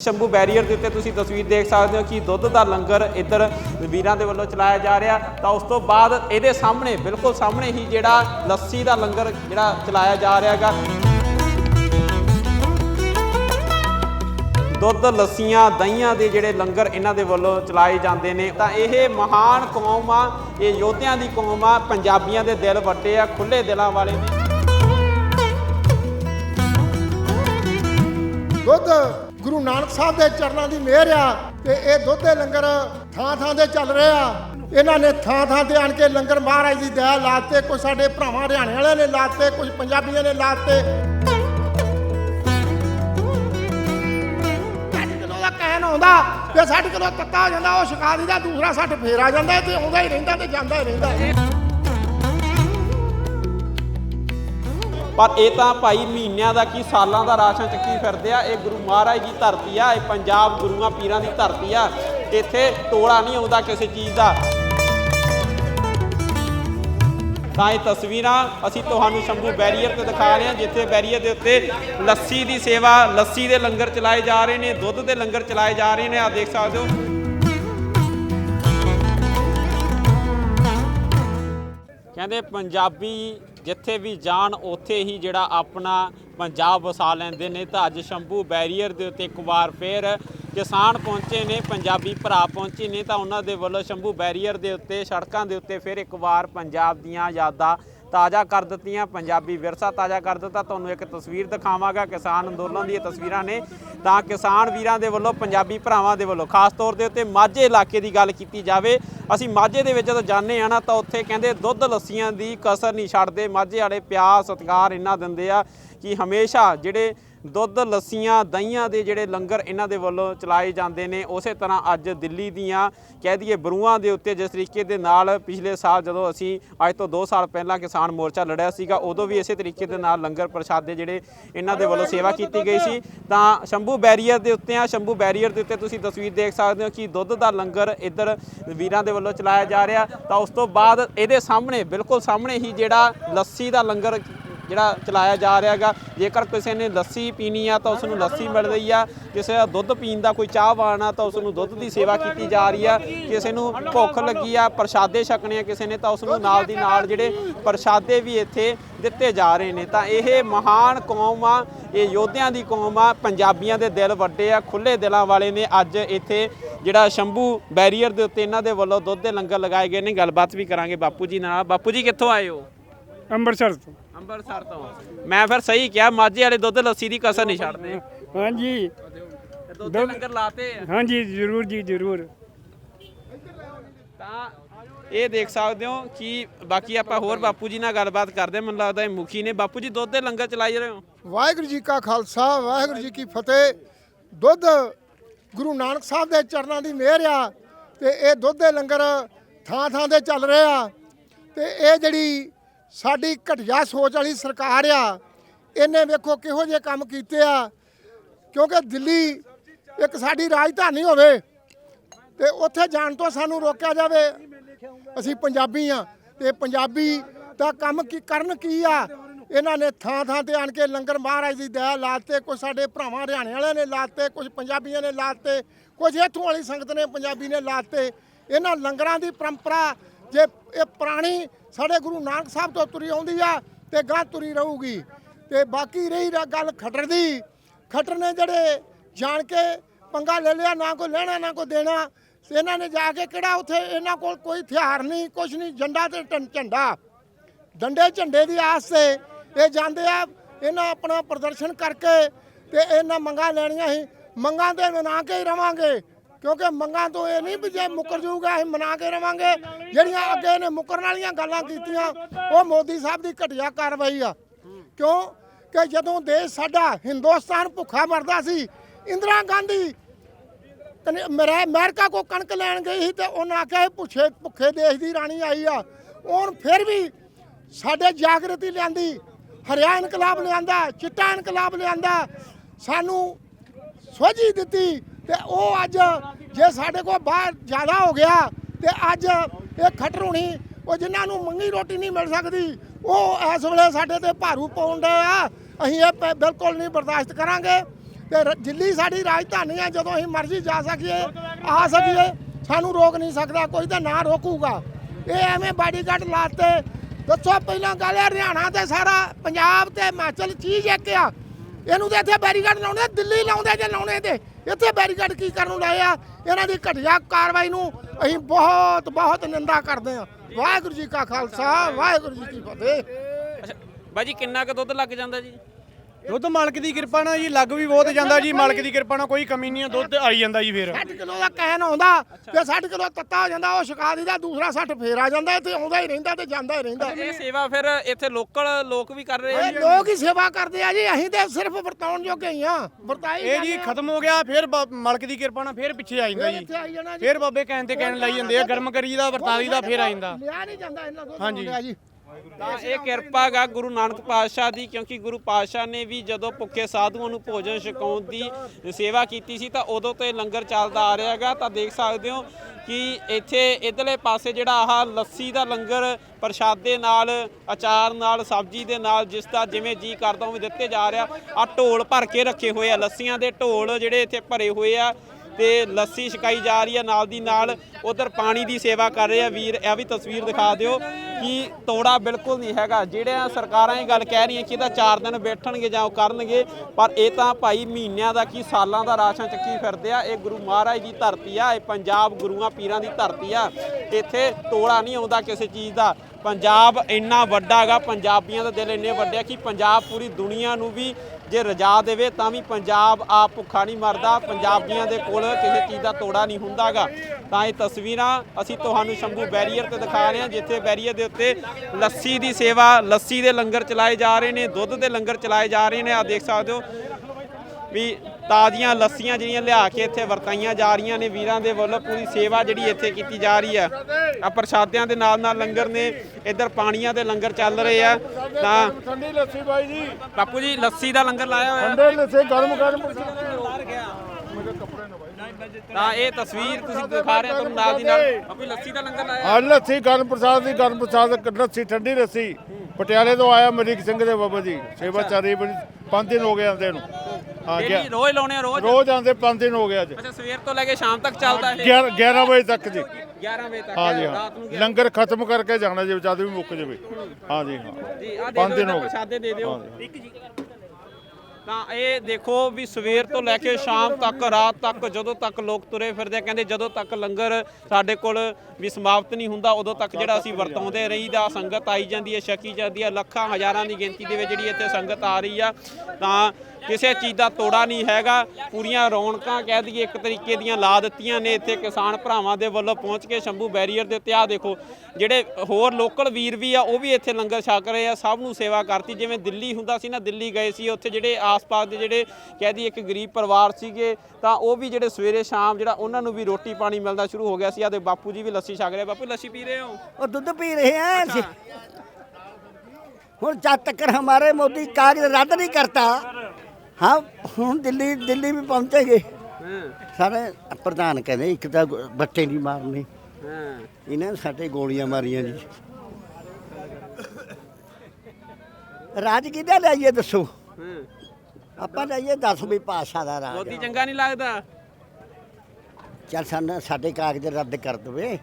Shambhu barrier ਦੇ ਉੱਤੇ ਤੁਸੀਂ ਤਸਵੀਰ ਦੇਖ ਸਕਦੇ ਹੋ ਕਿ ਦੁੱਧ ਦਾ ਲੰਗਰ ਇੱਧਰ ਵੀਰਾਂ ਦੇ ਵੱਲੋਂ ਚਲਾਇਆ ਜਾ ਰਿਹਾ। ਤਾਂ ਉਸ ਤੋਂ ਬਾਅਦ ਇਹਦੇ ਸਾਹਮਣੇ, ਬਿਲਕੁਲ ਸਾਹਮਣੇ ਹੀ ਜਿਹੜਾ ਲੱਸੀ ਦਾ ਲੰਗਰ ਜਿਹੜਾ ਚਲਾਇਆ ਜਾ ਰਿਹਾ ਹੈਗਾ। ਦੁੱਧ, ਲੱਸੀਆਂ, ਦਹੀਂਆਂ ਦੇ ਜਿਹੜੇ ਲੰਗਰ ਇਹਨਾਂ ਦੇ ਵੱਲੋਂ ਚਲਾਏ ਜਾਂਦੇ ਨੇ। ਤਾਂ ਇਹ ਮਹਾਨ ਕੌਮ ਆ, ਇਹ ਯੋਧਿਆਂ ਦੀ ਕੌਮ ਆ, ਪੰਜਾਬੀਆਂ ਦੇ ਦਿਲ ਵੱਡੇ ਆ ਖੁੱਲੇ ਦਿਲਾਂ ਵਾਲੇ ਨੇ। ਦੁੱਧ ਗੁਰੂ ਨਾਨਕ ਸਾਹਿਬ ਦੇ ਚਰਨਾਂ ਦੀ ਮਿਹਰ ਆ ਤੇ ਇਹ ਦੁੱਧ ਲੰਗਰ ਥਾਂ ਥਾਂ ਤੇ ਚੱਲ ਰਹੇ ਇਹਨਾਂ ਨੇ ਥਾਂ ਥਾਂ ਤੇ ਆਣ ਕੇ ਲੰਗਰ ਮਹਾਰਾਜ ਦੀ ਦਇਆ ਲਾਤੇ, ਕੋਈ ਸਾਡੇ ਭਰਾਵਾਂ ਹਰਿਆਣੇ ਵਾਲਿਆਂ ਨੇ ਲਾਤੇ ਕੁਝ ਪੰਜਾਬੀਆਂ ਨੇ ਲਾਤੇ। ਸਾਡੇ ਕਹਿਣ ਆਉਂਦਾ ਤੇ ਸਾਡੇ ਕਿਲੋ ਤੱਤਾ ਹੋ ਜਾਂਦਾ, ਉਹ ਛਕਾ ਦਾ ਦੂਸਰਾ ਸੱਟ ਫੇਰ ਆ ਜਾਂਦਾ ਤੇ ਆਉਂਦਾ ਹੀ ਰਹਿੰਦਾ ਤੇ ਜਾਂਦਾ ਹੀ ਰਹਿੰਦਾ। ਪਰ ਇਹ ਤਾਂ ਭਾਈ ਮਹੀਨਿਆਂ ਦਾ ਕੀ ਸਾਲਾਂ ਦਾ ਰਾਸ਼ਨ ਚੱਕੀ ਫਿਰਦੇ ਆ, ਇਹ ਗੁਰੂ ਮਹਾਰਾਜ ਦੀ ਧਰਤੀ ਆ, ਇਹ ਪੰਜਾਬ ਗੁਰੂਆਂ ਪੀਰਾਂ ਦੀ ਧਰਤੀ ਆ, ਇੱਥੇ ਤੋੜਾ ਨਹੀਂ ਆਉਂਦਾ ਕਿਸੇ ਚੀਜ਼ ਦਾ। ਤਾਂ ਇਹ ਤਸਵੀਰਾਂ ਅਸੀਂ ਤੁਹਾਨੂੰ ਸ਼ੰਭੂ ਬੈਰੀਅਰ ਤੇ ਦਿਖਾ ਰਹੇ ਹਾਂ, ਜਿੱਥੇ ਬੈਰੀਅਰ ਦੇ ਉੱਤੇ ਲੱਸੀ ਦੀ ਸੇਵਾ, ਲੱਸੀ ਦੇ ਲੰਗਰ ਚਲਾਏ ਜਾ ਰਹੇ ਨੇ, ਦੁੱਧ ਦੇ ਲੰਗਰ ਚਲਾਏ ਜਾ ਰਹੇ ਨੇ ਆ ਦੇਖ ਸਕਦੇ ਹੋ। ਕਹਿੰਦੇ ਪੰਜਾਬੀ ਜਿੱਥੇ ਵੀ ਜਾਣ, ਉੱਥੇ ਹੀ ਜਿਹੜਾ ਆਪਣਾ ਪੰਜਾਬ ਵਸਾ ਲੈਂਦੇ ਨੇ। ਤਾਂ ਅੱਜ ਸ਼ੰਭੂ ਬੈਰੀਅਰ ਦੇ ਉੱਤੇ ਇੱਕ ਵਾਰ ਫੇਰ ਕਿਸਾਨ ਪਹੁੰਚੇ ਨੇ, ਪੰਜਾਬੀ ਭਰਾ ਪਹੁੰਚੇ ਨੇ। ਤਾਂ ਉਹਨਾਂ ਦੇ ਵੱਲੋਂ ਸ਼ੰਭੂ ਬੈਰੀਅਰ ਦੇ ਉੱਤੇ, ਸੜਕਾਂ ਦੇ ਉੱਤੇ ਫਿਰ ਇੱਕ ਵਾਰ ਪੰਜਾਬ ਦੀਆਂ ਯਾਦਾਂ ਤਾਜ਼ਾ ਕਰ ਦਿੱਤੀਆਂ। ਪੰਜਾਬੀ ਵਿਰਸਾ ਤਾਜ਼ਾ ਕਰ ਦਿੱਤਾ। ਤੁਹਾਨੂੰ ਇੱਕ ਤਸਵੀਰ ਦਿਖਾਵਾਂਗਾ। ਕਿਸਾਨ ਅੰਦੋਲਨ ਦੀਆਂ ਤਸਵੀਰਾਂ ਨੇ। ਤਾਂ ਕਿਸਾਨ ਵੀਰਾਂ ਦੇ ਵੱਲੋਂ, ਪੰਜਾਬੀ ਭਰਾਵਾਂ ਦੇ ਵੱਲੋਂ, ਖਾਸ ਤੌਰ ਦੇ ਉੱਤੇ ਮਾਝੇ ਇਲਾਕੇ ਦੀ ਗੱਲ ਕੀਤੀ ਜਾਵੇ। ਅਸੀਂ ਮਾਝੇ ਦੇ ਵਿੱਚ ਜਦੋਂ ਜਾਂਦੇ ਆ ਨਾ, ਤਾਂ ਉੱਥੇ ਕਹਿੰਦੇ ਦੁੱਧ ਲੱਸੀਆਂ ਦੀ ਕਸਰ ਨਹੀਂ ਛੱਡਦੇ। ਮਾਝੇ ਵਾਲੇ ਪਿਆਰ, ਸਤਿਕਾਰ ਇੰਨਾ ਦਿੰਦੇ ਆ ਕਿ ਹਮੇਸ਼ਾ ਜਿਹੜੇ ਦੁੱਧ, ਲੱਸੀਆਂ, ਦਹੀਂਆਂ ਦੇ ਜਿਹੜੇ ਲੰਗਰ ਇਹਨਾਂ ਦੇ ਵੱਲੋਂ ਚਲਾਏ ਜਾਂਦੇ ਨੇ। ਉਸੇ ਤਰ੍ਹਾਂ ਅੱਜ ਦਿੱਲੀ ਦੀਆਂ ਕਹਿ ਦਈਏ ਬਰੂਆਂ ਦੇ ਉੱਤੇ ਜਿਸ ਤਰੀਕੇ ਦੇ ਨਾਲ ਪਿਛਲੇ ਸਾਲ ਜਦੋਂ ਅਸੀਂ ਅੱਜ ਤੋਂ 2 ਸਾਲ ਪਹਿਲਾਂ ਕਿਸਾਨ ਮੋਰਚਾ ਲੜਿਆ ਸੀਗਾ, ਉਦੋਂ ਵੀ ਇਸੇ ਤਰੀਕੇ ਦੇ ਨਾਲ ਲੰਗਰ ਪ੍ਰਸ਼ਾਦੇ ਜਿਹੜੇ ਇਹਨਾਂ ਦੇ ਵੱਲੋਂ ਸੇਵਾ ਕੀਤੀ ਗਈ ਸੀ। ਤਾਂ ਸ਼ੰਭੂ ਬੈਰੀਅਰ ਦੇ ਉੱਤੇ ਆ, ਸ਼ੰਭੂ ਬੈਰੀਅਰ ਦੇ ਉੱਤੇ ਤੁਸੀਂ ਤਸਵੀਰ ਦੇਖ ਸਕਦੇ ਹੋ ਕਿ ਦੁੱਧ ਦਾ ਲੰਗਰ ਇੱਧਰ ਵੀਰਾਂ ਦੇ ਵੱਲੋਂ ਚਲਾਇਆ ਜਾ ਰਿਹਾ। ਤਾਂ ਉਸ ਤੋਂ ਬਾਅਦ ਇਹਦੇ ਸਾਹਮਣੇ, ਬਿਲਕੁਲ ਸਾਹਮਣੇ ਹੀ ਜਿਹੜਾ ਲੱਸੀ ਦਾ ਲੰਗਰ ਜਿਹੜਾ ਚਲਾਇਆ ਜਾ ਰਿਹਾ ਹੈਗਾ, ਜੇਕਰ ਕਿਸੇ ਨੇ ਲੱਸੀ ਪੀਣੀ ਆ ਤਾਂ ਉਸ ਨੂੰ ਲੱਸੀ ਮਿਲ ਰਹੀ ਆ ਕਿਸੇ ਦਾ ਦੁੱਧ ਪੀਣ ਦਾ ਕੋਈ ਚਾਹਵਾਨ ਆ ਤਾਂ ਉਸ ਨੂੰ ਦੁੱਧ ਦੀ ਸੇਵਾ ਕੀਤੀ ਜਾ ਰਹੀ ਆ, ਕਿਸੇ ਨੂੰ ਭੁੱਖ ਲੱਗੀ ਆ, ਪ੍ਰਸ਼ਾਦੇ ਛਕਣੇ ਆ ਕਿਸੇ ਨੇ ਤਾਂ ਉਸ ਨੂੰ ਨਾਲ ਦੀ ਨਾਲ ਜਿਹੜੇ ਪ੍ਰਸ਼ਾਦੇ ਵੀ ਇੱਥੇ ਦਿੱਤੇ ਜਾ ਰਹੇ ਨੇ। ਤਾਂ ਇਹ ਮਹਾਨ ਕੌਮ ਆ, ਇਹ ਯੋਧਿਆਂ ਦੀ ਕੌਮ ਆ, ਪੰਜਾਬੀਆਂ ਦੇ ਦਿਲ ਵੱਡੇ ਆ ਖੁੱਲੇ ਦਿਲਾਂ ਵਾਲੇ ਨੇ ਅੱਜ ਇੱਥੇ ਜਿਹੜਾ ਸ਼ੰਭੂ ਬੈਰੀਅਰ ਦੇ ਉੱਤੇ ਇਹਨਾਂ ਦੇ ਵੱਲੋਂ ਦੁੱਧ ਦੇ ਲੰਗਰ ਲਗਾਏ ਗਏ ਨੇ। ਗੱਲਬਾਤ ਵੀ ਕਰਾਂਗੇ ਬਾਪੂ ਜੀ ਨਾਲ। ਬਾਪੂ ਜੀ, ਕਿੱਥੋਂ ਆਏ ਹੋ? ਅੰਮ੍ਰਿਤਸਰ ਤੋਂ। ਅੰਮ੍ਰਿਤਸਰ ਤੋਂ ਮੈਂ ਫਿਰ ਸਹੀ ਕਿਹਾ ਮਾਝੇ ਵਾਲੇ ਦੁੱਧ ਲੱਸੀ ਦੀ ਕਸਰ ਨਹੀਂ ਛੱਡਦੇ। ਹਾਂਜੀ। ਦੁੱਧ ਲੰਗਰ ਲਾਤੇ ਆ। ਹਾਂਜੀ ਜ਼ਰੂਰ ਜੀ ਜ਼ਰੂਰ। ਤਾਂ ਇਹ ਦੇਖ ਸਕਦੇ ਹੋ ਕਿ ਬਾਕੀ ਆਪਾਂ ਹੋਰ ਬਾਪੂ ਜੀ ਨਾਲ ਗੱਲਬਾਤ ਕਰਦੇ। ਮੈਨੂੰ ਲੱਗਦਾ ਇਹ ਮੁਖੀ ਨੇ। ਬਾਪੂ ਜੀ ਦੁੱਧ ਦੇ ਲੰਗਰ ਚਲਾਈ ਰਹੇ ਹੋ? ਵਾਹਿਗੁਰੂ ਜੀ ਕਾ ਖਾਲਸਾ ਵਾਹਿਗੁਰੂ ਜੀ ਕੀ ਫਤਿਹ। ਦੁੱਧ ਗੁਰੂ ਨਾਨਕ ਸਾਹਿਬ ਦੇ ਚਰਨਾਂ ਦੀ ਮਿਹਰ ਆ ਤੇ ਇਹ ਦੁੱਧ ਦੇ ਲੰਗਰ ਥਾਂ ਥਾਂ ਤੇ ਚੱਲ ਰਹੇ ਆ। ਤੇ ਇਹ ਜਿਹੜੀ ਸਾਡੀ ਘਟੀਆ ਸੋਚ ਵਾਲੀ ਸਰਕਾਰ ਆ, ਇਹਨੇ ਵੇਖੋ ਕਿਹੋ ਜਿਹੇ ਕੰਮ ਕੀਤੇ ਆ, ਕਿਉਂਕਿ ਦਿੱਲੀ ਇੱਕ ਸਾਡੀ ਰਾਜਧਾਨੀ ਹੋਵੇ ਤੇ ਉੱਥੇ ਜਾਣ ਤੋਂ ਸਾਨੂੰ ਰੋਕਿਆ ਜਾਵੇ। ਅਸੀਂ ਪੰਜਾਬੀ ਆ ਤੇ ਪੰਜਾਬੀ ਦਾ ਕੰਮ ਕੀ ਕਰਨ ਕੀ ਆ? ਇਹਨਾਂ ਨੇ ਥਾਂ ਥਾਂ ਤੇ ਆਣ ਕੇ ਲੰਗਰ ਮਹਾਰਾਜ ਦੀ ਦਇਆ ਲਾਤੇ ਕੁਝ ਸਾਡੇ ਭਰਾਵਾਂ ਹਰਿਆਣੇ ਵਾਲਿਆਂ ਨੇ ਲਾਤੇ ਕੁਝ ਪੰਜਾਬੀਆਂ ਨੇ ਲਾਤੇ ਕੁਝ ਇੱਥੋਂ ਵਾਲੀ ਸੰਗਤ ਨੇ ਪੰਜਾਬੀ ਨੇ ਲਾਤੇ। ਇਹਨਾਂ ਲੰਗਰਾਂ ਦੀ ਪਰੰਪਰਾ, ਜੇ ਇਹ ਪੁਰਾਣੀ ਸਾਡੇ ਗੁਰੂ ਨਾਨਕ ਸਾਹਿਬ ਤੋਂ ਤੁਰੀ ਆਉਂਦੀ ਆ ਤੇ ਗਾਂ ਤੁਰੀ ਰਹੂਗੀ। ਤੇ ਬਾਕੀ ਰਹੀ ਗੱਲ ਖੱਟਰ ਦੀ। ਖੱਟਰ ਨੇ ਜਿਹੜੇ ਜਾਣ ਕੇ ਪੰਗਾ ਲੈ ਲਿਆ, ਨਾ ਕੋਈ ਲੈਣਾ, ਨਾ ਕੋਈ ਦੇਣਾ ਇਹਨਾਂ ਨੇ ਜਾ ਕੇ ਕਿਹੜਾ ਉੱਥੇ ਇਹਨਾਂ ਕੋਲ ਕੋਈ ਹਥਿਆਰ ਨਹੀਂ ਕੁਝ ਨਹੀਂ ਝੰਡਾ ਤੇ ਢੰ- ਝੰਡਾ। ਡੰਡੇ ਝੰਡੇ ਦੀ ਆਸ ਤੇ ਇਹ ਜਾਂਦੇ ਆ, ਇਹਨਾਂ ਆਪਣਾ ਪ੍ਰਦਰਸ਼ਨ ਕਰਕੇ ਤੇ ਇਹਨਾਂ ਮੰਗਾਂ ਲੈਣੀਆਂ ਹੀ ਮੰਗਾਂ ਤੇ ਮਨਾ ਕੇ ਹੀ ਰਵਾਂਗੇ। ਕਿਉਂਕਿ ਮੰਗਾਂ ਤੋਂ ਇਹ ਨਹੀਂ ਵੀ ਜੇ ਮੁੱਕਰ ਜਾਊਗਾ, ਅਸੀਂ ਮਨਾ ਕੇ ਰਵਾਂਗੇ। ਜਿਹੜੀਆਂ ਅੱਗੇ ਨੇ ਮੁੱਕਰਨ ਵਾਲੀਆਂ ਗੱਲਾਂ ਕੀਤੀਆਂ, ਉਹ ਮੋਦੀ ਸਾਹਿਬ ਦੀ ਘਟੀਆ ਕਾਰਵਾਈ ਆ। ਕਿਉਂ? ਕਿ ਜਦੋਂ ਦੇਸ਼ ਸਾਡਾ ਹਿੰਦੁਸਤਾਨ ਭੁੱਖਾ ਮਰਦਾ ਸੀ, ਇੰਦਰਾ ਗਾਂਧੀ ਕਨੇ- ਅਮਰੇ- ਅਮਰੀਕਾ ਕੋ ਕਣਕ ਲੈਣ ਗਈ ਸੀ ਤੇ ਉਹਨਾਂ ਆਖਿਆ ਇਹ ਭੁੱਖੇ ਭੁੱਖੇ ਦੇਸ਼ ਦੀ ਰਾਣੀ ਆਈ ਆ। ਉਹਨ ਫਿਰ ਵੀ ਸਾਡੇ ਜਾਗਰਤੀ ਲਿਆਂਦੀ, ਹਰਿਆ ਇਨਕਲਾਬ ਲਿਆਂਦਾ, ਚਿੱਟਾ ਇਨਕਲਾਬ ਲਿਆਂਦਾ, ਸਾਨੂੰ ਸੋਝੀ ਦਿੱਤੀ ਤੇ ਉਹ ਅੱਜ ਜੇ ਸਾਡੇ ਕੋਲ ਬਾਹਰ ਜ਼ਿਆਦਾ ਹੋ ਗਿਆ ਤੇ ਅੱਜ ਇਹ ਖਟਰੂਣੀ ਉਹ ਜਿਨ੍ਹਾਂ ਨੂੰ ਮੰਗੀ ਰੋਟੀ ਨਹੀਂ ਮਿਲ ਸਕਦੀ, ਉਹ ਇਸ ਵੇਲੇ ਸਾਡੇ ਤੇ ਭਾਰੂ ਪਾਉਣ ਦੇ ਆ। ਅਸੀਂ ਇਹ ਪ- ਬਿਲਕੁਲ ਨਹੀਂ ਬਰਦਾਸ਼ਤ ਕਰਾਂਗੇ। ਤੇ ਰ- ਦਿੱਲੀ ਸਾਡੀ ਰਾਜਧਾਨੀ ਆ, ਜਦੋਂ ਅਸੀਂ ਮਰਜ਼ੀ ਜਾ ਸਕੀਏ, ਆ ਸਕੀਏ, ਸਾਨੂੰ ਰੋਕ ਨਹੀਂ ਸਕਦਾ, ਕੋਈ ਤਾਂ ਨਾ ਰੋਕੂਗਾ। ਇਹ ਐਵੇਂ ਬਾਡੀਗਾਰਡ ਲਾਤੇ। ਦੱਸੋ ਪਹਿਲਾਂ ਗੱਲ ਹੈ ਹਰਿਆਣਾ ਤੇ ਸਾਰਾ ਪੰਜਾਬ ਤੇ ਹਿਮਾਚਲ ਚੀਜ਼ ਇੱਕ ਆ ਇਹਨੂੰ ਤੇ ਇੱਥੇ ਬੈਰੀਗਾਰਡ ਲਾਉਣੇ ਦਿੱਲੀ ਲਾਉਂਦੇ ਜੇ ਲਾਉਣੇ ਤੇ ਇੱਥੇ ਬੈਰੀਗਾਰਡ ਕੀ ਕਰਨ ਨੂੰ ਲਾਏ ਆ? ਇਹਨਾਂ ਦੀ ਘਟੀਆ ਕਾਰਵਾਈ ਨੂੰ ਅਸੀਂ ਬਹੁਤ ਬਹੁਤ ਨਿੰਦਾ ਕਰਦੇ ਹਾਂ ਵਾਹਿਗੁਰੂ ਜੀ ਕਾ ਖਾਲਸਾ, ਵਾਹਿਗੁਰੂ ਜੀ ਕੀ ਫਤਿਹ। ਅੱਛਾ, ਬਾਈ ਕਿੰਨਾ ਕੁ ਦੁੱਧ ਲੱਗ ਜਾਂਦਾ ਜੀ? ਦੁੱਧ ਮਾਲਕ ਦੀ ਕਿਰਪਾ ਨਾਲ ਜੀ ਲੱਗ ਵੀ ਬਹੁਤ ਜਾਂਦਾ ਜੀ ਮਾਲਕ ਦੀ ਕਿਰਪਾ ਨਾਲ ਕੋਈ ਕਮੀ ਨਹੀਂ ਹੈ ਦੁੱਧ ਆਈ ਜਾਂਦਾ ਜੀ ਫੇਰ। 60 ਕਿਲੋ ਦਾ ਕੈਨ ਆਉਂਦਾ ਤੇ 60 ਕਿਲੋ ਤੱਤਾ ਹੋ ਜਾਂਦਾ ਉਹ ਛਕਾ ਦੀਦਾ ਦੂਸਰਾ 60 ਫੇਰ ਆ ਜਾਂਦਾ ਤੇ ਆਉਂਦਾ ਹੀ ਰਹਿੰਦਾ ਤੇ ਜਾਂਦਾ ਹੀ ਰਹਿੰਦਾ। ਇਹ ਸੇਵਾ ਫਿਰ ਇੱਥੇ ਲੋਕਲ ਲੋਕ ਵੀ ਕਰ ਰਹੇ ਆ? ਇਹ ਲੋਕ ਹੀ ਸੇਵਾ ਕਰਦੇ ਆ ਜੀ ਅਸੀਂ ਤੇ ਸਿਰਫ ਵਰਤਾਉਣ ਜੋਗੇ ਹੀ ਆ ਵਰਤਾਈ ਇਹ ਜੀ ਖਤਮ ਹੋ ਗਿਆ ਫੇਰ ਮਾਲਕ ਦੀ ਕਿਰਪਾ ਨਾਲ ਫੇਰ ਪਿੱਛੇ ਆ ਜਾਂਦਾ ਫਿਰ ਜੀ। ਇੱਥੇ ਫੇਰ ਬਾਬੇ ਕਹਿਣ ਤੇ ਕਹਿਣ ਲਾਈ ਜਾਂਦੇ ਆ ਗਰਮ ਕਰੀ ਦਾ ਵਰਤਾਲੀ ਦਾ ਫੇਰ ਆ ਜਾਂਦਾ। ਲਿਆ ਨਹੀਂ ਜਾਂਦਾ ਇਹਨਾਂ ਤੋਂ ਹਾਂਜੀ। ਤਾਂ ਇਹ ਕਿਰਪਾ ਗਾ ਗੁਰੂ ਨਾਨਕ ਪਾਤਸ਼ਾਹ ਦੀ, ਕਿਉਂਕਿ ਗੁਰੂ ਪਾਤਸ਼ਾਹ ਨੇ ਵੀ ਜਦੋਂ ਭੁੱਖੇ ਸਾਧੂਆਂ ਨੂੰ ਭੋਜਨ ਛਕਾਉਣ ਦੀ ਸੇਵਾ ਕੀਤੀ ਸੀ, ਤਾਂ ਉਦੋਂ ਤੋਂ ਇਹ ਲੰਗਰ ਚੱਲਦਾ ਆ ਰਿਹਾ ਹੈਗਾ ਤਾਂ ਦੇਖ ਸਕਦੇ ਹੋ ਕਿ ਇੱਥੇ ਇਧਰਲੇ ਪਾਸੇ ਜਿਹੜਾ ਆਹ ਲੱਸੀ ਦਾ ਲੰਗਰ ਪ੍ਰਸ਼ਾਦੇ ਨਾਲ, ਅਚਾਰ ਨਾਲ, ਸਬਜ਼ੀ ਦੇ ਨਾਲ, ਜਿਸ ਦਾ ਜਿਵੇਂ ਜੀ ਕਰਦਾ ਉਵੇਂ ਦਿੱਤੇ ਜਾ ਰਿਹਾ। ਆ ਢੋਲ ਭਰ ਕੇ ਰੱਖੇ ਹੋਏ ਆ ਲੱਸੀਆਂ ਦੇ ਢੋਲ ਜਿਹੜੇ ਇੱਥੇ ਭਰੇ ਹੋਏ ਆ। ਤੇ ਲੱਸੀ ਛਕਾਈ ਜਾ ਰਹੀ ਹੈ ਨਾਲ ਦੀ ਨਾਲ। ਉਧਰ ਪਾਣੀ ਦੀ ਸੇਵਾ ਕਰ ਰਹੇ ਆ ਵੀਰ, ਇਹ ਵੀ ਤਸਵੀਰ ਦਿਖਾ ਦਿਓ ਕਿ ਤੋੜਾ ਬਿਲਕੁਲ ਨਹੀਂ ਹੈਗਾ। ਜਿਹੜਿਆਂ ਸਰਕਾਰਾਂ ਇਹ ਗੱਲ ਕਹਿ ਰਹੀਆਂ ਕਿ ਇਹਦਾ 4 ਦਿਨ ਬੈਠਣਗੇ ਜਾਂ ਉਹ ਕਰਨਗੇ, ਪਰ ਇਹ ਤਾਂ ਭਾਈ ਮਹੀਨਿਆਂ ਦਾ ਕੀ ਸਾਲਾਂ ਦਾ ਰਾਸ਼ਨ ਚੱਕੀ ਫਿਰਦੇ ਆ। ਇਹ ਗੁਰੂ ਮਹਾਰਾਜ ਦੀ ਧਰਤੀ ਆ, ਇਹ ਪੰਜਾਬ ਗੁਰੂਆਂ ਪੀਰਾਂ ਦੀ ਧਰਤੀ ਆ। ਇੱਥੇ ਤੋੜਾ ਨਹੀਂ ਆਉਂਦਾ ਕਿਸੇ ਚੀਜ਼ ਦਾ। ਪੰਜਾਬ ਇੰਨਾ ਵੱਡਾ ਹੈਗਾ, ਪੰਜਾਬੀਆਂ ਦਾ ਦਿਲ ਇੰਨੇ ਵੱਡੇ ਆ ਕਿ ਪੰਜਾਬ ਪੂਰੀ ਦੁਨੀਆ ਨੂੰ ਵੀ ਜੇ ਰਜਾ ਦੇਵੇ ਤਾਂ ਵੀ ਪੰਜਾਬ ਆ ਭੁੱਖਾ ਨਹੀਂ ਮਰਦਾ, ਪੰਜਾਬੀਆਂ ਦੇ ਕੋਲ ਕਿਸੇ ਚੀਜ਼ ਦਾ ਤੋੜਾ ਨਹੀਂ ਹੁੰਦਾਗਾ ਤਾਂ ਇਹ ਤਸਵੀਰਾਂ ਅਸੀਂ ਤੁਹਾਨੂੰ ਸ਼ੰਭੂ ਬੈਰੀਅਰ ਤੇ ਦਿਖਾ ਰਹੇ ਹਾਂ, ਜਿੱਥੇ ਬੈਰੀਅਰ ਦੇ ਉੱਤੇ ਲੱਸੀ ਦੀ ਸੇਵਾ, ਲੱਸੀ ਦੇ ਲੰਗਰ ਚਲਾਏ ਜਾ ਰਹੇ ਨੇ, ਦੁੱਧ ਦੇ ਲੰਗਰ ਚਲਾਏ ਜਾ ਰਹੇ ਨੇ। ਆ ਦੇਖ ਸਕਦੇ ਹੋ ਵੀ ਤਾਜ਼ੀਆਂ ਲੱਸੀਆਂ ਜਿਹੜੀਆਂ ਲਿਆ ਕੇ ਇੱਥੇ ਵਰਤਾਈਆਂ ਜਾ ਰਹੀਆਂ ਨੇ ਵੀਰਾਂ ਦੇ ਵੱਲੋਂ ਪੂਰੀ ਸੇਵਾ ਜਿਹੜੀ ਇੱਥੇ ਕੀਤੀ ਜਾ ਰਹੀ ਆ ਆ ਪ੍ਰਸ਼ਾਦਿਆਂ ਦੇ ਨਾਲ ਨਾਲ ਲੰਗਰ ਨੇ ਇੱਧਰ ਪਾਣੀਆਂ ਦੇ ਲੰਗਰ ਚੱਲ ਰਹੇ ਆ। ਤਾਂ ਠੰਡੀ ਲੱਸੀ ਬਾਈ ਜੀ। ਬਾਪੂ ਜੀ ਲੱਸੀ ਦਾ ਲੰਗਰ ਲਾਇਆ ਹੋਇਆ। ਠੰਡੇ ਲੱਸੀ ਗਰਮ ਗਰਮ ਤਾਂ ਇਹ ਤਸਵੀਰ ਤੁਸੀਂ ਦਿਖਾ ਰਹੇ ਹੋ ਤੁਹਾਨੂੰ ਨਾਲ ਦੀ ਨਾਲ। ਆਪਣੀ ਲੱਸੀ ਦਾ ਲੰਗਰ ਲਾਇਆ? ਆ ਲੱਸੀ ਗਰਮ ਪ੍ਰਸਾਦ ਦੀ ਗਰਮ ਪ੍ਰਸਾਦ ਲੱਸੀ ਠੰਡੀ ਲੱਸੀ। ਪਟਿਆਲੇ ਤੋਂ ਆਇਆ ਮਰੀਕ ਸਿੰਘ ਦੇ ਬਾਬਾ ਜੀ। ਸੇਵਾ ਬੜੀ। ਪੰਜ ਦਿਨ ਹੋ ਗਏ ਆਂਦੇ ਨੂੰ। ਹਾਂ ਗਿਆ। ਰੋਜ਼ ਲਾਉਣੇ ਆ ਰੋਜ਼? ਰੋਜ਼ ਆਂਦੇ ਪੰਜ ਦਿਨ ਹੋ ਗਏ ਅੱਜ। ਅੱਛਾ ਸਵੇਰ ਤੋਂ ਲੈ ਕੇ ਸ਼ਾਮ ਤੱਕ ਚੱਲਦਾ ਇਹ? 11 11 ਵਜੇ ਤੱਕ ਜੀ। 11 ਵਜੇ ਤੱਕ ਹਾਂ ਜੀ ਰਾਤ ਨੂੰ ਹਾਂ ਲੰਗਰ ਖਤਮ ਕਰਕੇ ਜਾਣਾ ਜੇ ਜਦ ਵੀ ਮੁੱਕ ਜਾਵੇ। ਹਾਂ ਜੀ ਹਾਂ। ਜੀ ਆ ਪੰਜ ਦੇ ਦਿਨ ਦਿਓ ਹੋ ਗਏ। ਪ੍ਰਸ਼ਾਦੇ ਦੇ ਦਿਓ। ਹਾਂ। ਇੱਕ ਜੀ। ਤਾਂ ਇਹ ਦੇਖੋ ਵੀ ਸਵੇਰ ਤੋਂ ਲੈ ਕੇ ਸ਼ਾਮ ਤੱਕ, ਰਾਤ ਤੱਕ, ਜਦੋਂ ਤੱਕ ਲੋਕ ਤੁਰੇ ਫਿਰਦੇ ਕਹਿੰਦੇ ਜਦੋਂ ਤੱਕ ਲੰਗਰ ਸਾਡੇ ਕੋਲ ਵੀ ਸਮਾਪਤ ਨਹੀਂ ਹੁੰਦਾ, ਉਦੋਂ ਤੱਕ ਜਿਹੜਾ ਅਸੀਂ ਵਰਤਾਉਂਦੇ ਰਹੀਦਾ, ਸੰਗਤ ਆਈ ਜਾਂਦੀ ਹੈ, ਛਕੀ ਜਾਂਦੀ ਹੈ, ਲੱਖਾਂ ਹਜ਼ਾਰਾਂ ਦੀ ਗਿਣਤੀ ਦੇ ਵਿੱਚ ਜਿਹੜੀ ਇੱਥੇ ਸੰਗਤ ਆ ਰਹੀ ਆ, ਤਾਂ ਕਿਸੇ ਚੀਜ਼ ਦਾ ਤੋੜਾ ਨਹੀਂ ਹੈਗਾ, ਪੂਰੀਆਂ ਰੌਣਕਾਂ ਕਹਿ ਦਈਏ, ਇੱਕ ਤਰੀਕੇ ਦੀਆਂ ਲਾ ਦਿੱਤੀਆਂ ਨੇ ਇੱਥੇ ਕਿਸਾਨ ਭਰਾਵਾਂ ਦੇ ਵੱਲੋਂ, ਪਹੁੰਚ ਕੇ ਸ਼ੰਭੂ ਬੈਰੀਅਰ ਦੇ ਉੱਤੇ ਆ ਦੇਖੋ, ਜਿਹੜੇ ਹੋਰ ਲੋਕਲ ਵੀਰ ਵੀ ਆ, ਉਹ ਵੀ ਇੱਥੇ ਲੰਗਰ ਛਕ ਰਹੇ ਆ, ਸਭ ਨੂੰ ਸੇਵਾ ਕਰਤੀ, ਜਿਵੇਂ ਦਿੱਲੀ ਹੁੰਦਾ ਸੀ ਨਾ, ਦਿੱਲੀ ਗਏ ਸੀ, ਉੱਥੇ ਜਿਹੜੇ ਆ ਆਸ-ਪਾਸ ਦੇ ਜਿਹੜੇ ਕਹਿ ਦਈਏ ਇੱਕ ਗਰੀਬ ਪਰਿਵਾਰ ਸੀਗੇ ਤਾਂ ਉਹ ਵੀ ਜਿਹੜੇ ਸਵੇਰੇ ਸ਼ਾਮ ਜਿਹੜਾ ਉਹਨਾਂ ਨੂੰ ਵੀ ਰੋਟੀ ਪਾਣੀ ਮਿਲਦਾ ਸ਼ੁਰੂ ਹੋ ਗਿਆ ਸੀ ਆਦੇ ਬਾਪੂ ਜੀ ਵੀ ਲੱਸੀ ਛਕ ਰਹੇ ਬਾਪੂ ਲੱਸੀ ਪੀ ਰਹੇ ਹੋ और दूध पी रहे हैं ऐसे। और जब तक हमारे मोदी कागज रद्द नहीं करता हम हम दिल्ली दिल्ली में पहुंचेंगे ਹਾਂ सारे प्रधान कहते एक तो बच्चे नहीं मारने ਹਾਂ इन्हें साढ़े गोलियां मारियां जी राज कि लियाइए दसो ਹਾਂ ਆਪਾਂ ਲਾਈਏ 10ਵੀਂ ਪਾਸ਼ਾ ਦਾ ਰਾਜ ਮੋਦੀ ਚੰਗਾ ਨਹੀਂ ਲੱਗਦਾ? ਚੱਲ ਸਾਨੂੰ ਸਾਡੇ ਕਾਗਜ਼ ਰੱਦ ਕਰ ਦਵੇ।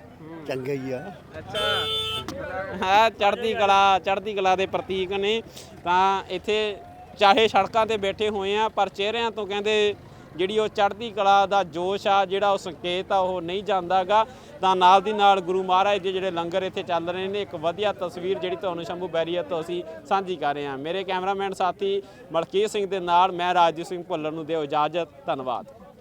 ਚੰਗਾ ਹੀ ਆ। ਅੱਛਾ। ਹਾਂ ਚੜ੍ਹਦੀ ਕਲਾ ਚੜ੍ਹਦੀ ਕਲਾ ਦੇ ਪ੍ਰਤੀਕ ਨੇ। ਤਾਂ ਇੱਥੇ ਚਾਹੇ ਸੜਕਾਂ ਤੇ ਬੈਠੇ ਹੋਏ ਆ ਪਰ ਚਿਹਰਿਆਂ ਤੋਂ ਕਹਿੰਦੇ ਜਿਹੜੀ ਉਹ ਚੜ੍ਹਦੀ ਕਲਾ ਦਾ ਜੋਸ਼ ਆ, ਜਿਹੜਾ ਉਹ ਸੰਕੇਤ ਆ, ਉਹ ਨਹੀਂ ਜਾਂਦਾਗਾ। ਤਾਂ ਨਾਲ ਦੀ ਨਾਲ ਗੁਰੂ ਮਹਾਰਾਜ ਦੇ ਜਿਹੜੇ ਲੰਗਰ ਇੱਥੇ ਚੱਲ ਰਹੇ ਨੇ, ਇੱਕ ਵਧੀਆ ਤਸਵੀਰ ਜਿਹੜੀ ਤੁਹਾਨੂੰ ਸ਼ੰਭੂ ਬੈਰੀਅਰ ਤੋਂ ਅਸੀਂ ਸਾਂਝੀ ਕਰ ਰਹੇ ਹਾਂ। ਮੇਰੇ ਕੈਮਰਾਮੈਨ ਸਾਥੀ ਮਲਕੀਤ ਸਿੰਘ ਦੇ ਨਾਲ ਮੈਂ ਰਾਜਦੀਪ ਸਿੰਘ ਭੁੱਲਰ ਨੂੰ ਦਿਓ ਇਜਾਜ਼ਤ, ਧੰਨਵਾਦ।